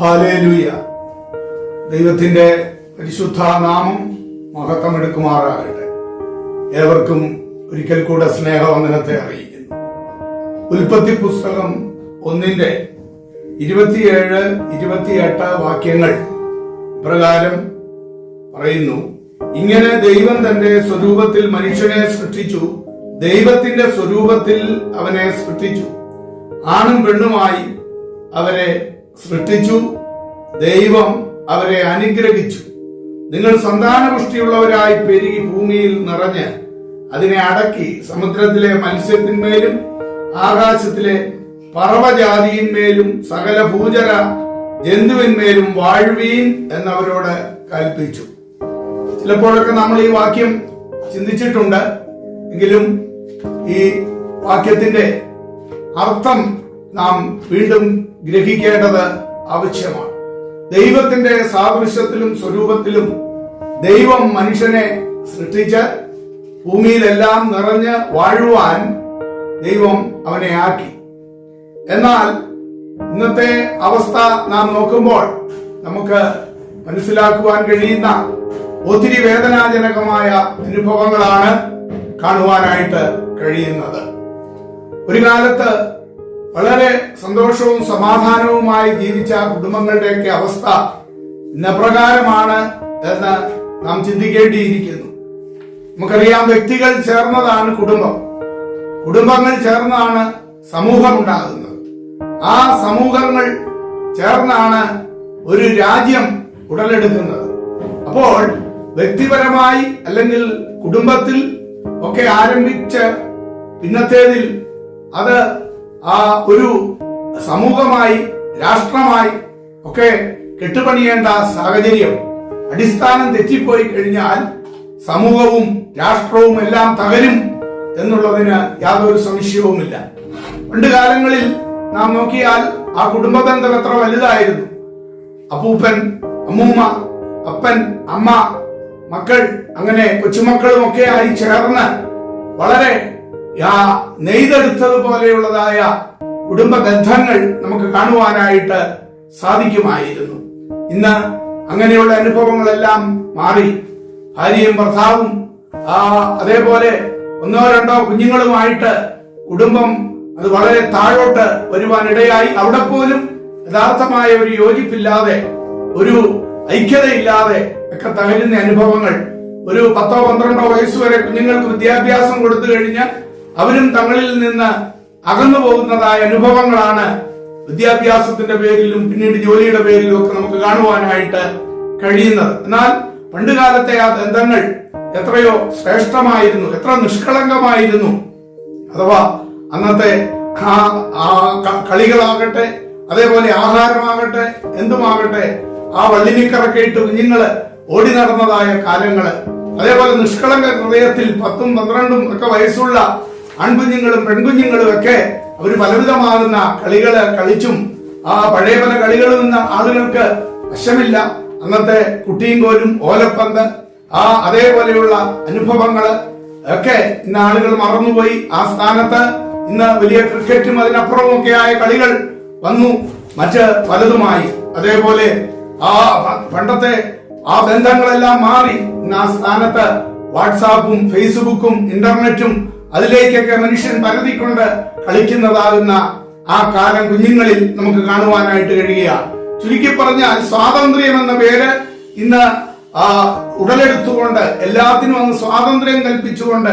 Hallelujah. ദൈവത്തിന്റെ പരിശുദ്ധ നാമം മഹത്വമെടുക്കുമാറാകട്ടെ. ഏവർക്കും ഒരിക്കൽ കൂടെ സ്നേഹവന്ദനത്തെ അറിയിക്കുന്നു. ഉൽപ്പത്തി പുസ്തകം ഒന്നിന്റെ ഇരുപത്തിയേഴ് ഇരുപത്തിയെട്ട് വാക്യങ്ങൾ പ്രകാരം പറയുന്നു. ഇങ്ങനെ ദൈവം തന്റെ സ്വരൂപത്തിൽ മനുഷ്യനെ സൃഷ്ടിച്ചു. ദൈവത്തിന്റെ സ്വരൂപത്തിൽ അവനെ സൃഷ്ടിച്ചു. ആണും പെണ്ണുമായി അവരെ സൃഷ്ടിച്ചു. ദൈവം അവരെ അനുഗ്രഹിച്ചു. നിങ്ങൾ സന്താനപുഷ്ടിയുള്ളവരായി പെരുകി ഭൂമിയിൽ നിറഞ്ഞ് അതിനെ അടക്കി സമുദ്രത്തിലെ മത്സ്യത്തിന്മേലും ആകാശത്തിലെ പറവജാതിയിന്മേലും സകല ഭൂചര ജന്തുവിന്മേലും വാഴ്വീൻ എന്നവരോട് കൽപ്പിച്ചു. ചിലപ്പോഴൊക്കെ നമ്മൾ ഈ വാക്യം ചിന്തിച്ചിട്ടുണ്ട്. എങ്കിലും ഈ വാക്യത്തിന്റെ അർത്ഥം നാം വീണ്ടും ഗ്രഹിക്കേണ്ടത് ആവശ്യമാണ്. ദൈവത്തിന്റെ സാദൃശ്യത്തിലും സ്വരൂപത്തിലും ദൈവം മനുഷ്യനെ സൃഷ്ടിച്ച് ഭൂമിയിലെല്ലാം നിറഞ്ഞ് വാഴുവാൻ ദൈവം അവനെ ആക്കി. എന്നാൽ ഇന്നത്തെ അവസ്ഥ നാം നോക്കുമ്പോൾ നമുക്ക് മനസ്സിലാക്കുവാൻ കഴിയുന്ന ഒത്തിരി വേദനാജനകമായ അനുഭവങ്ങളാണ് കാണുവാനായിട്ട് കഴിയുന്നത്. ഒരു കാലത്ത് വളരെ സന്തോഷവും സമാധാനവുമായി ജീവിച്ച കുടുംബങ്ങളുടെയൊക്കെ അവസ്ഥ ഇന്നപ്രകാരമാണ് എന്ന് നാം ചിന്തിക്കേണ്ടിയിരിക്കുന്നു. നമുക്കറിയാം വ്യക്തികൾ ചേർന്നതാണ് കുടുംബം. കുടുംബങ്ങൾ ചേർന്നാണ് സമൂഹം ഉണ്ടാകുന്നത്. ആ സമൂഹങ്ങൾ ചേർന്നാണ് ഒരു രാജ്യം ഉടലെടുക്കുന്നത്. അപ്പോൾ വ്യക്തിപരമായി അല്ലെങ്കിൽ കുടുംബത്തിൽ ഒക്കെ ആരംഭിച്ച് പിന്നത്തേതിൽ അത് ആ ഒരു സമൂഹമായി രാഷ്ട്രമായി ഒക്കെ കെട്ടുപണിയേണ്ട സാഹചര്യം അടിസ്ഥാനം തെറ്റിപ്പോയി കഴിഞ്ഞാൽ സമൂഹവും രാഷ്ട്രവും എല്ലാം തകരും എന്നുള്ളതിന് യാതൊരു സംശയവുമില്ല. പണ്ട് കാലങ്ങളിൽ നാം നോക്കിയാൽ ആ കുടുംബ ബന്ധം എത്ര വലുതായിരുന്നു. അപ്പൂപ്പൻ അമ്മൂമ്മ അപ്പൻ അമ്മ മക്കൾ അങ്ങനെ കൊച്ചുമക്കളും ഒക്കെ ആയി ചേർന്ന് വളരെ നെയ്തെടുത്തതുപോലെയുള്ളതായ കുടുംബ ബന്ധങ്ങൾ നമുക്ക് കാണുവാനായിട്ട് സാധിക്കുമായിരുന്നു. ഇന്ന് അങ്ങനെയുള്ള അനുഭവങ്ങളെല്ലാം മാറി. ഭാര്യയും ഭർത്താവും അതേപോലെ ഒന്നോ രണ്ടോ കുഞ്ഞുങ്ങളുമായിട്ട് കുടുംബം അത് വളരെ താഴോട്ട് വരുവാനിടയായി. അവിടെ പോലും യഥാർത്ഥമായ ഒരു യോജിപ്പില്ലാതെ ഒരു ഐക്യതയില്ലാതെ ഒക്കെ തകരുന്ന അനുഭവങ്ങൾ. ഒരു പത്തോ പന്ത്രണ്ടോ വയസ്സ് വരെ കുഞ്ഞുങ്ങൾക്ക് വിദ്യാഭ്യാസം കൊടുത്തു കഴിഞ്ഞ് അവരും തങ്ങളിൽ നിന്ന് അകന്നു പോകുന്നതായ അനുഭവങ്ങളാണ് വിദ്യാഭ്യാസത്തിന്റെ പേരിലും പിന്നീട് ജോലിയുടെ പേരിലും ഒക്കെ നമുക്ക് കാണുവാനായിട്ട് കഴിയുന്നത്. എന്നാൽ പണ്ടുകാലത്തെ ആ ബന്ധങ്ങൾ എത്രയോ ശ്രേഷ്ഠമായിരുന്നു എത്ര നിഷ്കളങ്കമായിരുന്നു. അഥവാ അന്നത്തെ ആ കളികളാകട്ടെ അതേപോലെ ആഹാരമാകട്ടെ എന്തുമാകട്ടെ ആ വള്ളിനിക്കറൊക്കെ ഇട്ട് കുഞ്ഞുങ്ങൾ ഓടി നടന്നതായ കാലങ്ങൾ. അതേപോലെ നിഷ്കളങ്ക ഹൃദയത്തിൽ പത്തും പന്ത്രണ്ടും ഒക്കെ വയസ്സുള്ള ആൺകുഞ്ഞുങ്ങളും പെൺകുഞ്ഞുങ്ങളും ഒക്കെ അവർ പലവിധമാകുന്ന കളികൾ കളിച്ചും ആ പഴയ പല കളികളിൽ നിന്ന് ആളുകൾക്ക് വശമില്ല. അന്നത്തെ കുട്ടിയും കോലും ഓലപ്പന്ത് ആ അതേപോലെയുള്ള അനുഭവങ്ങൾ ഒക്കെ ഇന്ന് ആളുകൾ മറന്നുപോയി. ആ സ്ഥാനത്ത് ഇന്ന് വലിയ ക്രിക്കറ്റും അതിനപ്പുറമൊക്കെ ആയ കളികൾ വന്നു. മറ്റ് പലതുമായി. അതേപോലെ ആ പണ്ടത്തെ ആ ബന്ധങ്ങളെല്ലാം മാറി. ഇന്ന് ആ സ്ഥാനത്ത് വാട്സാപ്പും ഫേസ്ബുക്കും ഇന്റർനെറ്റും അതിലേക്കൊക്കെ മനുഷ്യൻ പരതിക്കൊണ്ട് കളിക്കുന്നതാകുന്ന ആ കാലം കുഞ്ഞുങ്ങളിൽ നമുക്ക് കാണുവാനായിട്ട് കഴിയുകയാണ് ചുരുക്കി പറഞ്ഞാൽ സ്വാതന്ത്ര്യം എന്ന പേര് ഇന്ന് ഉടലെടുത്തുകൊണ്ട് എല്ലാത്തിനും അങ്ങ് സ്വാതന്ത്ര്യം കൽപ്പിച്ചുകൊണ്ട്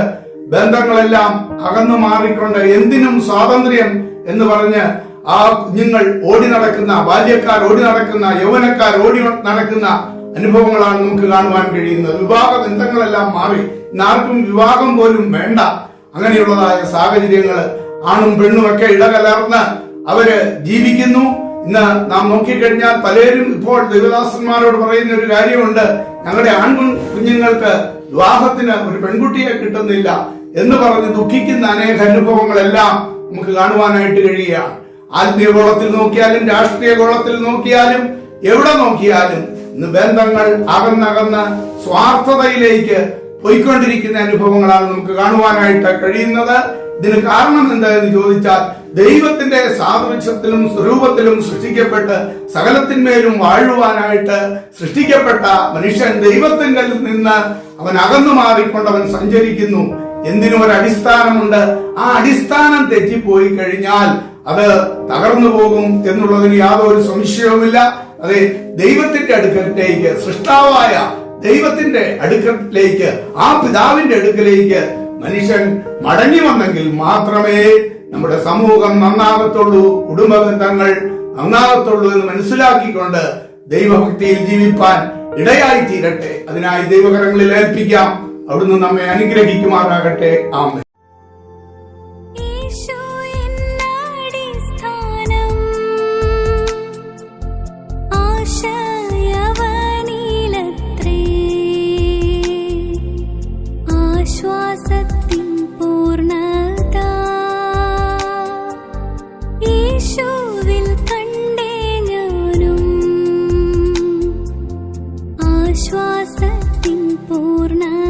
ബന്ധങ്ങളെല്ലാം അകന്നു മാറിക്കൊണ്ട് എന്തിനും സ്വാതന്ത്ര്യം എന്ന് പറഞ്ഞ് ആ കുഞ്ഞുങ്ങൾ ഓടി നടക്കുന്ന ബാല്യക്കാർ ഓടി നടക്കുന്ന യൗവനക്കാർ ഓടി നടക്കുന്ന അനുഭവങ്ങളാണ് നമുക്ക് കാണുവാൻ കഴിയുന്നത്. വിവാഹ ബന്ധങ്ങളെല്ലാം മാറി. ഇന്ന് ആർക്കും വിവാഹം പോലും വേണ്ട. അങ്ങനെയുള്ളതായ സാഹചര്യങ്ങൾ ആണും പെണ്ണും ഒക്കെ ഇടകലർന്ന് അവർ ജീവിക്കുന്നു. ഇന്ന് നാം നോക്കിക്കഴിഞ്ഞാൽ പലരും ഇപ്പോൾ ദേവദാസന്മാരോട് പറയുന്ന ഒരു കാര്യമുണ്ട്. ഞങ്ങളുടെ ആൺകു കുഞ്ഞുങ്ങൾക്ക് വിവാഹത്തിന് ഒരു പെൺകുട്ടിയെ കിട്ടുന്നില്ല എന്ന് പറഞ്ഞ് ദുഃഖിക്കുന്ന അനേക അനുഭവങ്ങളെല്ലാം നമുക്ക് കാണുവാനായിട്ട് കഴിയുകയാണ്. ആത്മീയ ഗോളത്തിൽ നോക്കിയാലും രാഷ്ട്രീയ ഗോളത്തിൽ നോക്കിയാലും എവിടെ നോക്കിയാലും ബന്ധങ്ങൾ അകന്നകന്ന് സ്വാർത്ഥതയിലേക്ക് പോയിക്കൊണ്ടിരിക്കുന്ന അനുഭവങ്ങളാണ് നമുക്ക് കാണുവാനായിട്ട് കഴിയുന്നത്. ഇതിന് കാരണം എന്താണെന്ന് ചോദിച്ചാൽ ദൈവത്തിന്റെ സാദൃശ്യത്തിലും സ്വരൂപത്തിലും സൃഷ്ടിക്കപ്പെട്ട് സകലത്തിന്മേലും വാഴുവാനായിട്ട് സൃഷ്ടിക്കപ്പെട്ട മനുഷ്യൻ ദൈവത്തിന്റെ നിന്ന് അവൻ അകന്നു മാറിക്കൊണ്ട് അവൻ സഞ്ചരിക്കുന്നു. എന്തിനും ഒരു അടിസ്ഥാനമുണ്ട് ആ അടിസ്ഥാനം തെറ്റിപ്പോയി കഴിഞ്ഞാൽ അത് തകർന്നു പോകും എന്നുള്ളതിന് യാതൊരു സംശയവുമില്ല. അതെ ദൈവത്തിന്റെ അടുക്കലേക്ക് സൃഷ്ടാവായ ദൈവത്തിന്റെ അടുക്കലേക്ക് ആ പിതാവിന്റെ അടുക്കലേക്ക് മനുഷ്യൻ മടങ്ങി വന്നെങ്കിൽ മാത്രമേ നമ്മുടെ സമൂഹം നന്നാകത്തുള്ളൂ കുടുംബ ബന്ധങ്ങൾ നന്നാകത്തുള്ളൂ എന്ന് മനസ്സിലാക്കിക്കൊണ്ട് ദൈവഭക്തിയിൽ ജീവിപ്പാൻ ഇടയായി തീരട്ടെ അതിനായി ദൈവകരങ്ങളിൽ ഏൽപ്പിക്കാം. അവിടുന്ന് നമ്മെ അനുഗ്രഹിക്കുമാറാകട്ടെ. ആമേ സ്ഥാനം. ആശ പൂർണ്ണ